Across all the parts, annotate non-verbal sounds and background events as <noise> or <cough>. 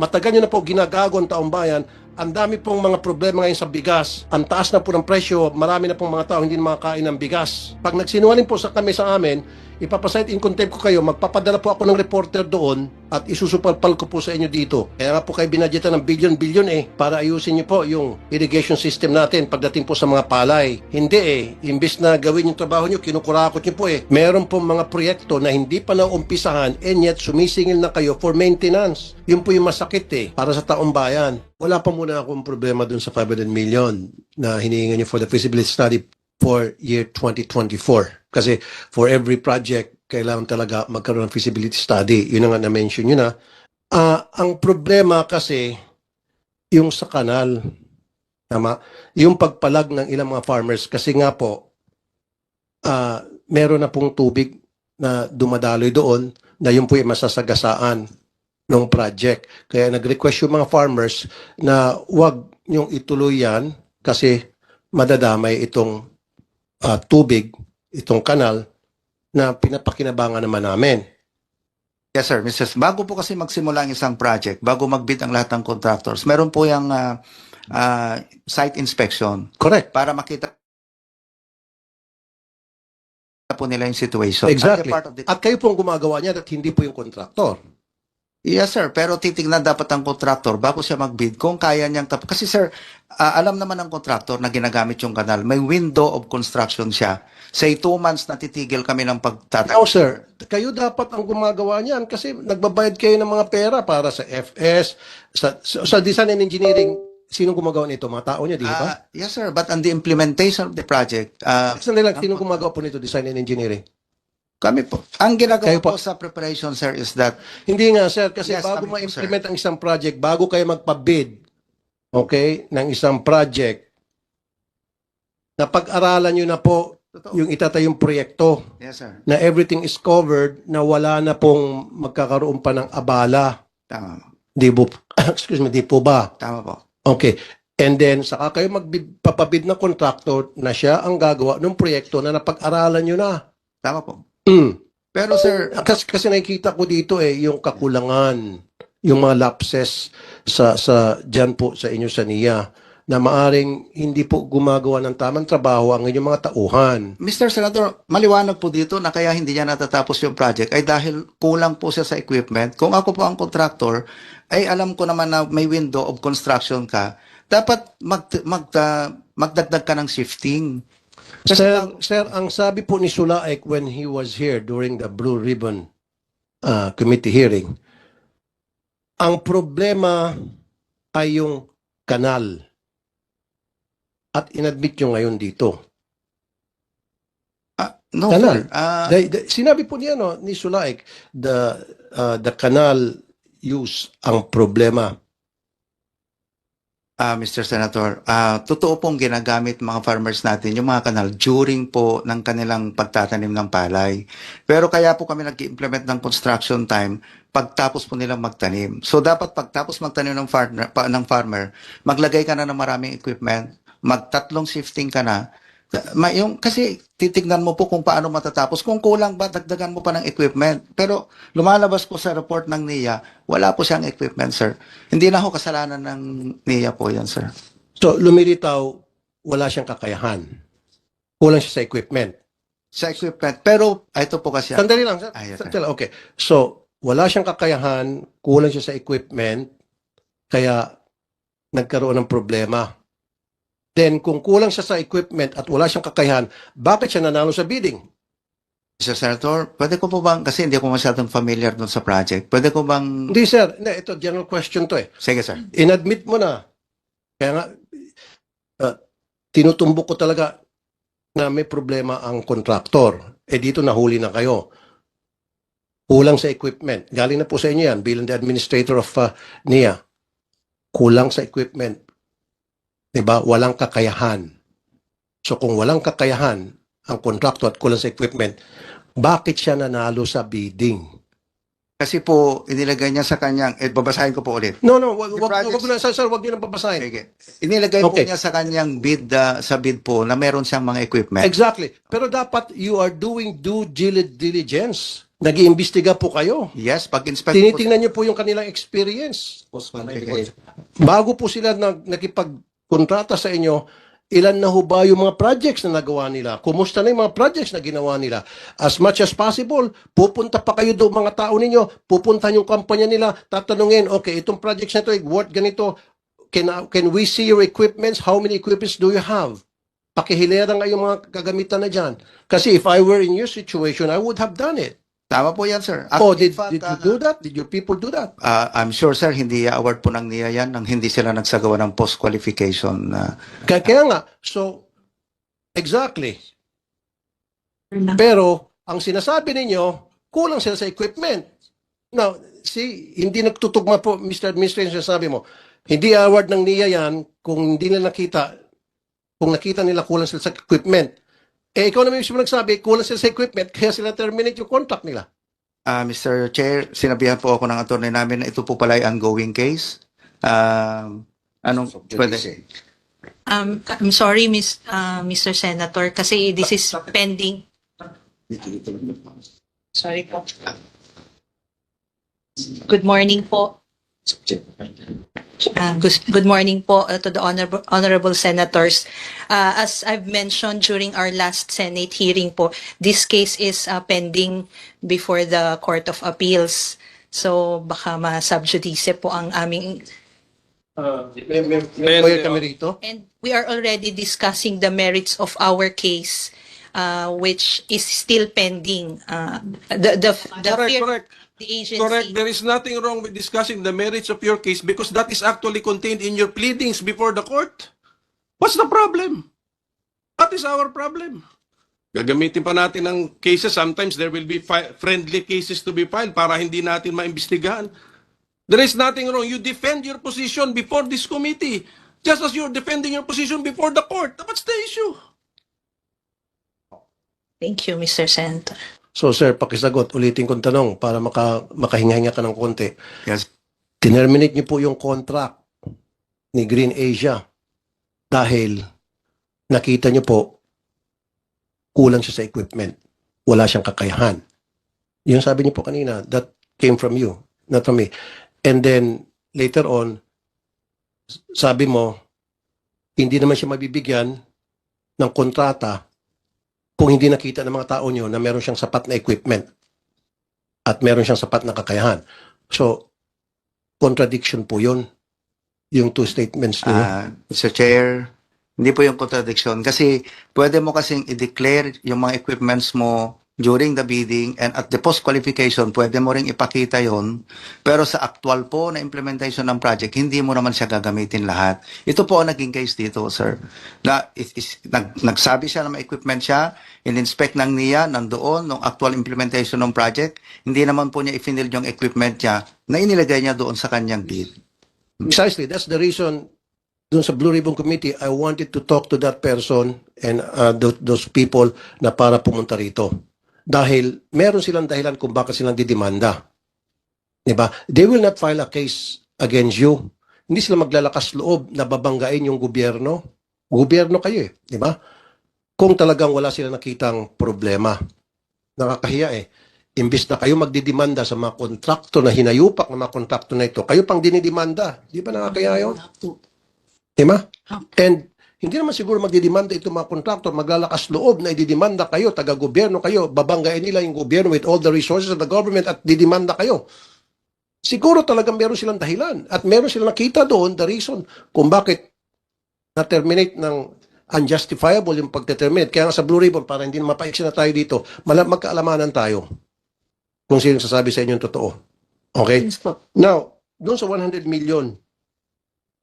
Matagal nyo na po ginagago ang taong bayan. Ang dami pong mga problema ngayon sa bigas. Ang taas na po ng presyo. Marami na pong mga tao hindi na makakain ng bigas. Pag nagsinungaling po sa kami sa amin, ipapasite in contempt ko kayo, magpapadala po ako ng reporter doon at isusupalpal ko po sa inyo dito. Kaya nga po kayo binadgetan ng billion-billion eh para ayusin niyo po yung irrigation system natin pagdating po sa mga palay. Hindi eh, imbis na gawin yung trabaho niyo, kinukurakot niyo po eh. Meron pong mga proyekto na hindi pa naumpisahan and yet sumisingil na kayo for maintenance. Yun po yung masakit eh, para sa taong bayan. Wala pa muna akong problema dun sa 500 million na hinihingan niyo for the feasibility study for year 2024. Kasi for every project, kailangan talaga magkaroon ng feasibility study. Yun nga na-mention nyo na. Ah, ang problema kasi, yung sa kanal, tama, yung pagpalag ng ilang mga farmers, kasi nga po, ah, meron na pong tubig na dumadaloy doon, na yun po yung masasagasaan ng project. Kaya nag-request yung mga farmers na wag nyong ituloy yan kasi madadamay itong ah, tubig, itong kanal, na pinapakinabangan naman namin. Yes, sir. Mrs. Bago po kasi magsimula ang isang project, bago magbid ang lahat ng contractors, meron po yung ah, ah, site inspection Correct. para makita po nila yung situation. Exactly. As a part of the- At kayo pong gumagawa niya at hindi po yung kontraktor. Yes, sir. Pero titignan dapat ang contractor bago siya magbid kung kaya niyang tap. Kasi, sir, ah, alam naman ng contractor na ginagamit yung kanal. May window of construction siya. Say, two months na titigil kami ng pagtatayo. No, sir. Kayo dapat ang gumagawa niyan kasi nagbabayad kayo ng mga pera para sa FS, sa, sa, design and engineering. Sinong gumagawa nito? Mga tao niya, di ba? Ah, yes, sir. But on the implementation of the project, ah, Sandali lang, sinong gumagawa po nito, design and engineering? Kami po. Ang ginagawa Kayo po. po sa preparation, sir, is that Hindi nga, sir, kasi Yes, bago kami po, ma-implement ang isang project, bago kayo magpa-bid, okay, ng isang project, na pag-aralan nyo na po Totoo. yung itatayong proyekto. Yes, sir. na everything is covered, na wala na pong magkakaroon pa ng abala. Tama. Di po, <coughs> excuse me, di po ba? Tama po. Okay. And then, saka kayo magpapabid na contractor na siya ang gagawa ng proyekto na napag-aralan nyo na. Tama po. Mm. Pero, sir, Kasi, kasi nakikita ko dito eh, yung kakulangan, yung mga lapses sa, sa, dyan po sa inyo sa NIA, na maaring hindi po gumagawa ng tamang trabaho ang inyong mga tauhan. Mr. Senator, maliwanag po dito na kaya hindi niya natatapos yung project ay dahil kulang po siya sa equipment. Kung ako po ang contractor, ay alam ko naman na may window of construction ka, dapat mag, mag, ah, magdagdag ka ng shifting. Sir, ang- sir, ang sabi po ni Sulaek when he was here during the Blue Ribbon uh, committee hearing, ang problema ay yung kanal. At inadmit nyo ngayon dito. Ah, no, Kanal. sir. Ah, The- the- sinabi po niya no, ni Sulaek, the, uh, the canal use ang problema. Ah, Mr. Senator, ah, totoo pong ginagamit mga farmers natin yung mga kanal during po ng kanilang pagtatanim ng palay. Pero kaya po kami nag-implement ng construction time pagtapos po nilang magtanim. So dapat pagtapos magtanim ng farmer, pa, ng farmer, maglagay ka na ng maraming equipment, magtatlong shifting ka na. Ma, yung, kasi titignan mo po kung paano matatapos. Kung kulang ba, dagdagan mo pa ng equipment. Pero lumalabas po sa report ng NIA, wala po siyang equipment, sir. Hindi na ho kasalanan ng NIA po yan, sir. So, lumilitaw, wala siyang kakayahan. Kulang siya sa equipment. Sa equipment. Pero, ah, ito po kasi. Sandali lang. sir. Yes, Sandali lang. Okay. So, wala siyang kakayahan, kulang siya sa equipment, kaya nagkaroon ng problema. Then, kung kulang siya sa equipment at wala siyang kakayahan, bakit siya nanalo sa bidding? Mr. Senator, pwede ko po bang, kasi hindi ako masyadong familiar dun sa project, pwede ko bang, Hindi, sir. Hindi, ito, general question to eh. sige sir. Inadmit mo na. Kaya nga, uh, tinutumbok ko talaga na may problema ang kontraktor. Eh, dito nahuli na kayo. Kulang sa equipment. Galing na po sa inyo yan bilang the administrator of uh, NIA. Kulang sa equipment. Diba? Walang kakayahan. So kung walang kakayahan ang kontrakto at kulang sa equipment, bakit siya nanalo sa bidding? Kasi po, inilagay niya sa kanyang, eh, babasahin ko po ulit. No, no, wag, The wag, projects- wag, na, sir, sir, wag niyo nang babasahin. Sige. Inilagay po Okay. niya sa kanyang bid, ah, sa bid po, na meron siyang mga equipment. Exactly. Pero dapat you are doing due dili- diligence. Nag-iimbestiga po kayo. Yes, pag-inspect po. Tinitingnan niyo po yung kanilang experience. Bago po sila nag, nakipagkontrata sa inyo, ilan na ho ba yung mga projects na nagawa nila? Kumusta na yung mga projects na ginawa nila? As much as possible, pupunta pa kayo doon mga tao ninyo, pupunta yung kampanya nila, tatanungin, okay, itong projects na ito, worth ganito, can, can we see your equipments? How many equipments do you have? Pakihilera nga yung mga kagamitan na dyan. Kasi if I were in your situation, I would have done it. Tama po yan, sir. At Oh, did, fact, did you ah, do that? Did your people do that? ah, I'm sure, sir, hindi award po ng NIA yan nang hindi sila nagsagawa ng post-qualification. na Kaya, kaya nga, so, exactly. Pero, ang sinasabi ninyo, kulang sila sa equipment. Now, see, hindi nagtutugma po, Mr. Administration, sabi mo, hindi award ng NIA yan kung hindi nila nakita, kung nakita nila kulang sila sa equipment. Eh, ikaw naman mismo nagsabi, kulang sila sa equipment, kaya sila terminate yung contract nila. Ah, Mr. Chair, sinabihan po ako ng attorney namin na ito po pala ay ongoing case. Um, anong pwede? Um, I'm sorry, Miss, uh, Mr. Senator, kasi this is pending. Sorry po. Good morning po. Uh, good, good morning po uh, to the honorable, honorable senators. Uh, as I've mentioned during our last Senate hearing po, this case is uh, pending before the Court of Appeals. So baka ma-subjudice po ang aming May, may, may lawyer kami rito. And we are already discussing the merits of our case, uh, which is still pending. Uh, the the the Correct, fear- correct. The agency. Correct. There is nothing wrong with discussing the merits of your case because that is actually contained in your pleadings before the court. What's the problem? What is our problem? Gagamitin pa natin ng cases. Sometimes there will be friendly cases to be filed para hindi natin maimbestigahan. There is nothing wrong. You defend your position before this committee. Just as you're defending your position before the court. What's the issue? Thank you, Mr. Senator. So, sir, pakisagot. Ulitin kong tanong para maka, makahinga-hinga ka ng konti. Yes. Tinerminate niyo po yung contract ni Green Asia dahil nakita niyo po kulang siya sa equipment. Wala siyang kakayahan. Yung sabi niyo po kanina, that came from you, not from me. And then, later on, sabi mo, hindi naman siya mabibigyan ng kontrata kung hindi nakita ng mga tao niyo na meron siyang sapat na equipment at meron siyang sapat na kakayahan. So, contradiction po yun. Yung two statements niyo. Ah, Mr. Chair, hindi po yung contradiction kasi pwede mo kasing i-declare yung mga equipments mo during the bidding and at the post-qualification, pwede mo ring ipakita yon Pero sa actual po na implementation ng project, hindi mo naman siya gagamitin lahat. Ito po ang naging case dito, sir. Na, is, is- nag, nagsabi siya na may equipment siya, in-inspect ng NIA, nandoon, nung actual implementation ng project, hindi naman po niya i-finil yung equipment niya na inilagay niya doon sa kanyang bid. Precisely, that's the reason dun sa Blue Ribbon Committee, I wanted to talk to that person and uh, tho- those people na para pumunta rito. Dahil meron silang dahilan kung bakit silang didemanda. Diba? They will not file a case against you. Hindi sila maglalakas loob na babanggain yung gobyerno. Gobyerno kayo eh. Diba? Kung talagang wala sila nakitang problema. Nakakahiya eh. Imbis na kayo magdidemanda sa mga kontrakto na hinayupak ng mga kontrakto na ito, kayo pang dinidemanda. Di ba nakakaya yun? Di ba? And hindi naman siguro magdidemanda itong mga kontraktor, maglalakas loob na ididemanda kayo, taga-gobyerno kayo, babanggain nila yung gobyerno with all the resources of the government at didemanda kayo. Siguro talagang meron silang dahilan at meron silang nakita doon the reason kung bakit na-terminate ng unjustifiable yung pagte-terminate. Kaya nga sa Blue Ribbon, para hindi na mapaiksi na tayo dito, magkaalamanan tayo kung sino sasabi sa inyo yung totoo. Okay? Now, doon sa 100 million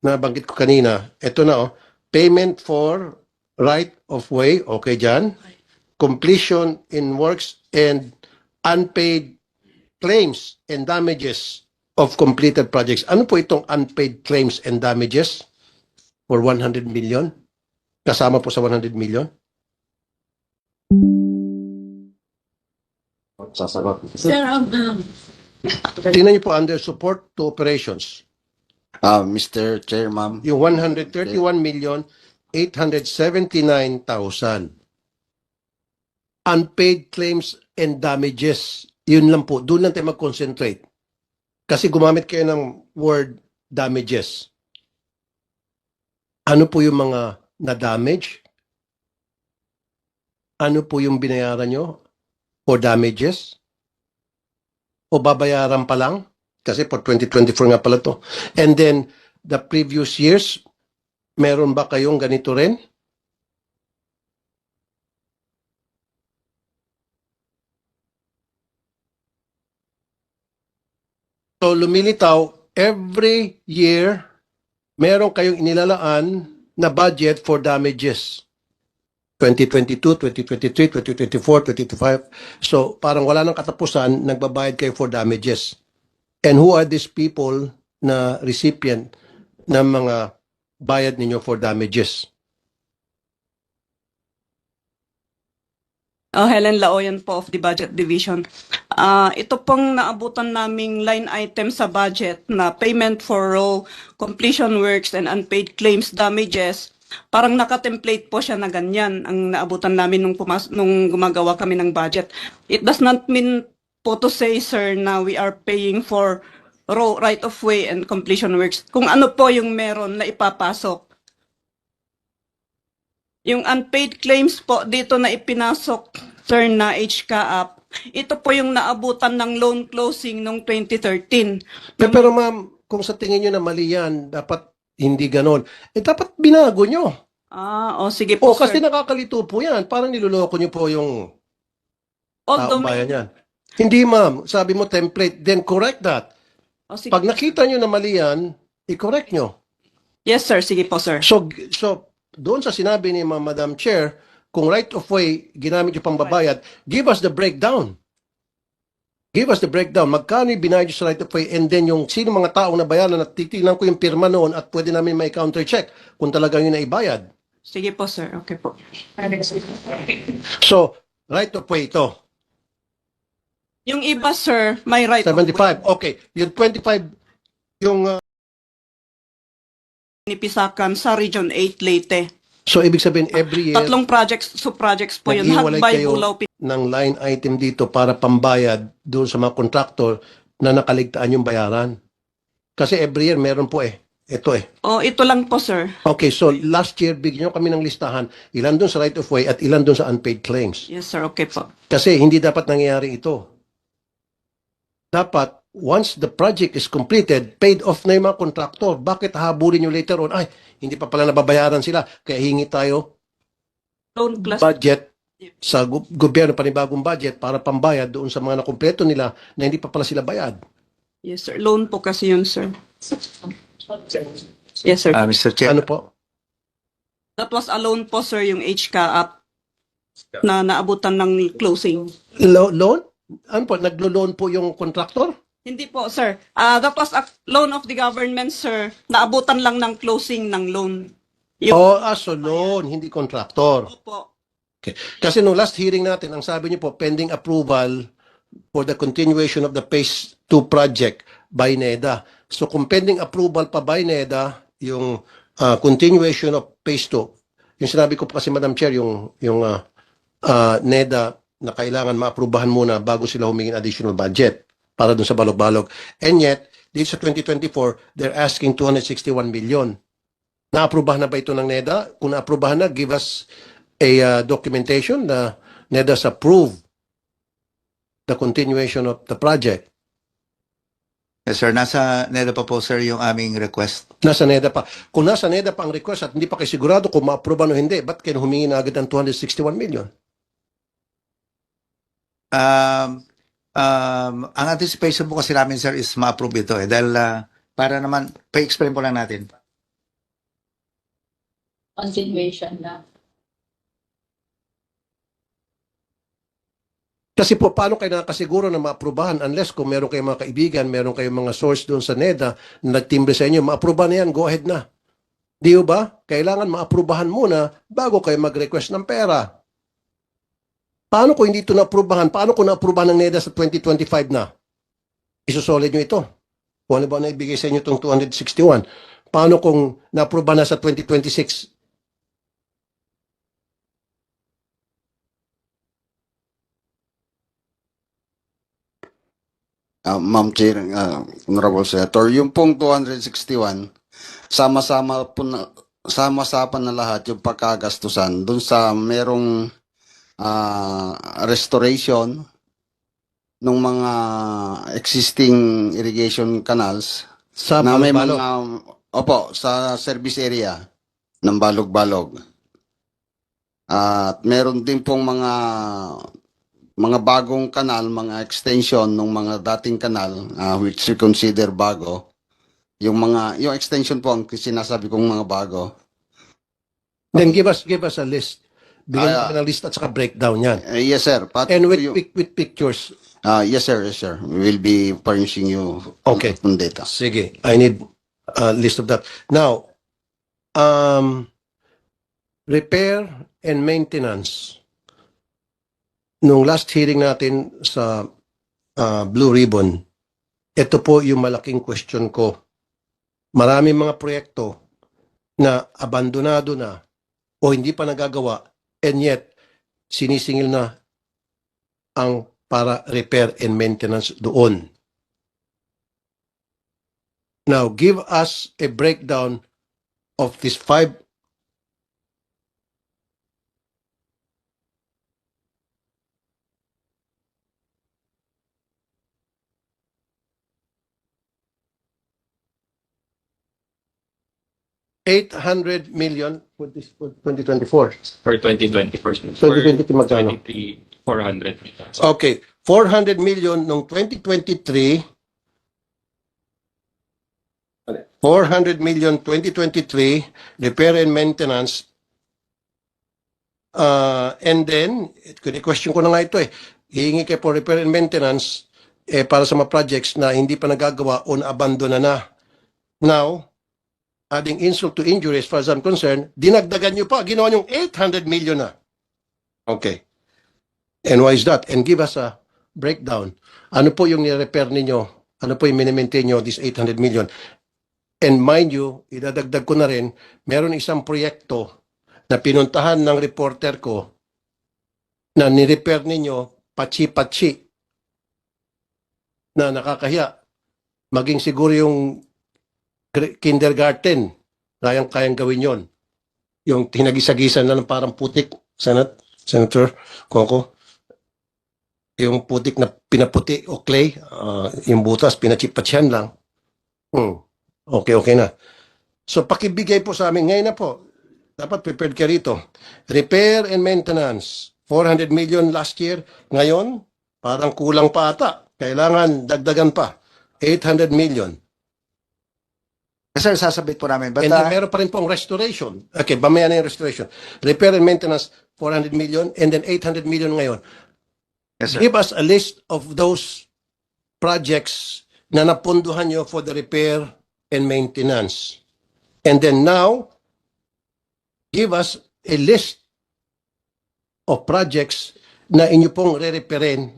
na banggit ko kanina, ito na oh, payment for right of way, okay dyan, completion in works and unpaid claims and damages of completed projects. Ano po itong unpaid claims and damages for 100 million? Kasama po sa 100 million? Sir, um, um, Tingnan niyo po under support to operations. Uh, Mr. Chair, ma'am. yung 131 million 879,000. Unpaid claims and damages Yun lang po. Doon lang tayo mag-concentrate. Kasi gumamit kayo ng word damages. Ano po yung mga na-damage? Ano po yung binayaran nyo for damages? O babayaran pa lang? Kasi for 2024 nga pala to. And then, the previous years, meron ba kayong ganito rin? So, lumilitaw, every year, meron kayong inilalaan na budget for damages. 2022, 2023, 2024, 2025. So, parang wala nang katapusan, nagbabayad kayo for damages. And who are these people na recipient ng mga bayad ninyo for damages? Oh, Helen Laoyan po of the Budget Division. Ah, ito pong naabutan naming line item sa budget na payment for row, completion works, and unpaid claims damages. Parang naka-template po siya na ganyan ang naabutan namin nung, pumas- nung gumagawa kami ng budget. It does not mean po to say, sir, na we are paying for row, right-of-way, and completion works. Kung ano po yung meron na ipapasok. Yung unpaid claims po dito na ipinasok, sir, na HK app, ito po yung naabutan ng loan closing noong 2013. Pero, pero ma'am, kung sa tingin nyo na mali yan, dapat hindi ganon. Eh, dapat binago nyo. Ah, o sige po, O, kasi sir. nakakalito po yan. Parang niloloko nyo po yung Although taong may- bayan yan. Hindi ma'am, sabi mo template, then correct that. o, sige. Pag nakita nyo na mali yan, i-correct nyo. Yes, sir. Sige po, sir. So, so doon sa sinabi ni Ma- Madam Chair, kung right of way ginamit yung pambabayad, give us the breakdown. Give us the breakdown. Magkano yung binayad sa right of way and then yung sino mga taong nabayaran at titignan ko yung pirma noon at pwede namin may counter check kung talagang yun na ibayad. Sige po, sir. Okay po. So, right of way ito. Yung iba, sir, may right of way. 75. Okay. Yung 25, yung, uh, Nipisakan sa Region 8 Leyte. so ibig sabihin every year Tatlong projects, sub-projects po yun. Nag-iwalay Hagbay, kayo. Bulaw, ng line item dito para pambayad doon sa mga kontraktor na nakaligtaan yung bayaran. Kasi every year meron po eh. Ito eh. O, ito lang po, sir. Okay, so last year bigyan nyo kami ng listahan ilan doon sa right of way at ilan doon sa unpaid claims. Yes, sir. Okay po. Kasi hindi dapat nangyayari ito. Dapat, once the project is completed, paid off na yung mga kontraktor. Bakit habulin nyo later on? Ay, hindi pa pala nababayaran sila. Kaya hingi tayo Loan class. budget sa gu- gobyerno, panibagong budget para pambayad doon sa mga nakumpleto nila na hindi pa pala sila bayad. Yes, sir. Loan po kasi yun, sir. Yes, sir. Ah, Mr. Chair, Ano po? That was a loan po, sir, yung HK app na naabutan ng closing. Lo- loan? Ano po? Naglo-loan po yung contractor? Hindi po, sir. Ah, that was a loan of the government, sir. Naabutan lang ng closing ng loan. Yung- O, ah, so loan, hindi contractor. Opo. Kasi nung last hearing natin, ang sabi niyo po, pending approval for the continuation of the Phase 2 project by NEDA. So kung pending approval pa by NEDA, yung ah, continuation of Phase 2, yung sinabi ko po kasi Madam Chair, yung, yung ah, ah, NEDA na kailangan maaprubahan muna bago sila humingi ng additional budget para dun sa balog-balog. And yet, dito sa 2024, they're asking 261 million. Naaprubahan na ba ito ng NEDA? Kung naaprubahan na, give us a uh, documentation na NEDA's approved the continuation of the project. yes, sir, nasa NEDA pa po, sir, yung aming request. Nasa NEDA pa. Kung nasa NEDA pa ang request at hindi pa kayo sigurado kung ma-approve o hindi, ba't kayo humingi na agad ng 261 million? Um, um, ang anticipation po kasi namin, sir, is ma-approve ito eh. Dahil ah, para naman, pa-explain po lang natin. continuation na. Kasi po, paano kayo nakasiguro na ma-aprubahan unless kung meron kayong mga kaibigan, meron kayong mga source doon sa NEDA na nagtimbre sa inyo, ma-aprubahan na yan, go ahead na. Di ba? Kailangan ma-aprubahan muna bago kayo mag-request ng pera. Paano kung hindi ito na-aprubahan? Paano kung na-aprubahan ng NEDA sa 2025 na? Isusolid nyo ito. Kung ano ba na ibigay sa inyo itong 261? Paano kung na-aprubahan na sa 2026? ah, Ma'am Chair, ah, Honorable Senator, yung pong 261, sama-sama po na, sama-sama na lahat yung pagkagastusan dun sa merong ah, restoration ng mga existing irrigation canals Sa na may Balog. mga opo sa service area ng balog-balog. At meron din pong mga mga bagong kanal, mga extension ng mga dating kanal ah, which we consider bago. Yung mga yung extension po ang sinasabi kong mga bago. Then give us give us a list. Bigyan Ah, natin ng list at saka breakdown yan. Eh, yes sir. Pati And with, yung- with, with pictures. ah, yes sir, yes sir. We will be furnishing you Okay. on data. Sige, I need a list of that. Now, um, repair and maintenance. Nung last hearing natin sa uh, Blue Ribbon, ito po yung malaking question ko. Maraming mga proyekto na abandonado na o hindi pa nagagawa and yet sinisingil na ang para repair and maintenance doon. Now, give us a breakdown of these five. Eight hundred million for this for 2024. For 2024. 2023 magkano? 23, 400 million. Okay, 400 million noong 2023. 400 million 2023 repair and maintenance. Uh, and then, question ko na nga ito eh, hihingi kayo for repair and maintenance eh, para sa mga projects na hindi pa nagagawa o na-abandona na. Now, adding insult to injury as far as I'm concerned, dinagdagan nyo pa, ginawa nyo 800 million na. Okay. And why is that? And give us a breakdown. Ano po yung ni-repair ninyo? Ano po yung minimaintain nyo, this 800 million? And mind you, idadagdag ko na rin, meron isang proyekto na pinuntahan ng reporter ko na ni-repair ninyo pachi-pachi na nakakahiya. Maging siguro yung kindergarten, kayang kayang gawin yon. Yung tinagisa-gisa na ng parang putik, Senat, Senator Coco yung putik na pinaputi o clay, ah, yung butas, pinachipatsyan lang. Hmm. Okay, okay na. So, pakibigay po sa amin. Ngayon na po, dapat prepared ka rito. Repair and maintenance. 400 million last year. Ngayon, parang kulang pa ata. Kailangan dagdagan pa. 800 million. Sir, sasabit po namin. But, And then uh, meron pa rin pong restoration. Okay, mamaya na yung restoration. Repair and maintenance, 400 million. And then 800 million ngayon. yes, sir. Give us a list of those projects na napunduhan nyo for the repair and maintenance. And then now, give us a list of projects na inyo pong re-repairin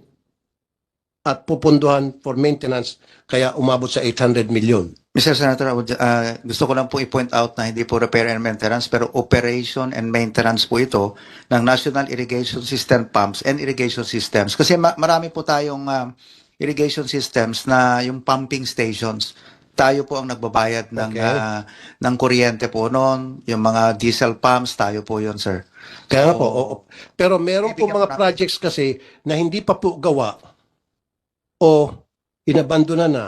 at pupunduhan for maintenance kaya umabot sa 800 million. Mr. Senator, would, uh, gusto ko lang po i-point out na hindi po repair and maintenance pero operation and maintenance po ito ng National Irrigation System Pumps and Irrigation Systems. Kasi ma- marami po tayong uh, irrigation systems na yung pumping stations. Tayo po ang nagbabayad ng Okay. uh, ng kuryente po noon, yung mga diesel pumps, tayo po yun, sir. Kaya So, po, oo. Pero meron po mga projects kasi na hindi pa po gawa o inabandona na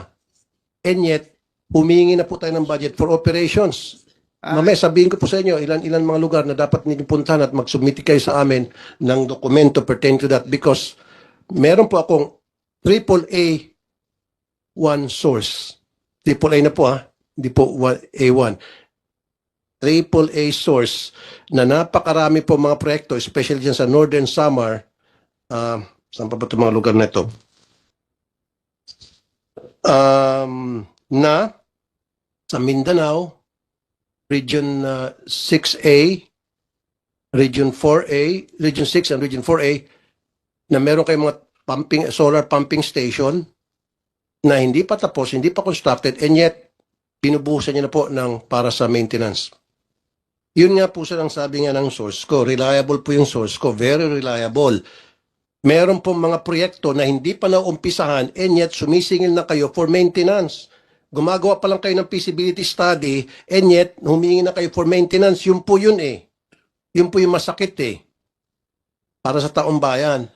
and yet humingi na po tayo ng budget for operations. Ah. Mamaya sabihin ko po sa inyo ilan-ilan mga lugar na dapat ninyong puntahan at mag-submit kayo sa amin ng dokumento pertaining to that because meron po akong triple A one source. Triple A na po ha, hindi po one- A1 triple A source na napakarami po mga proyekto, especially dyan sa Northern Samar, uh, saan pa ba itong mga lugar na ito? Um, na sa Mindanao, Region uh, 6A, Region 4A, Region 6 and Region 4A, na meron kayong mga pumping, solar pumping station na hindi pa tapos, hindi pa constructed, and yet, binubuhusan niya na po ng para sa maintenance. Yun nga po sir ang sabi nga ng source ko. Reliable po yung source ko. Very reliable. Meron pong mga proyekto na hindi pa naumpisahan and yet sumisingil na kayo for maintenance. Gumagawa pa lang kayo ng feasibility study and yet humingi na kayo for maintenance. Yun po yun eh. Yun po yung masakit eh. Para sa taong bayan.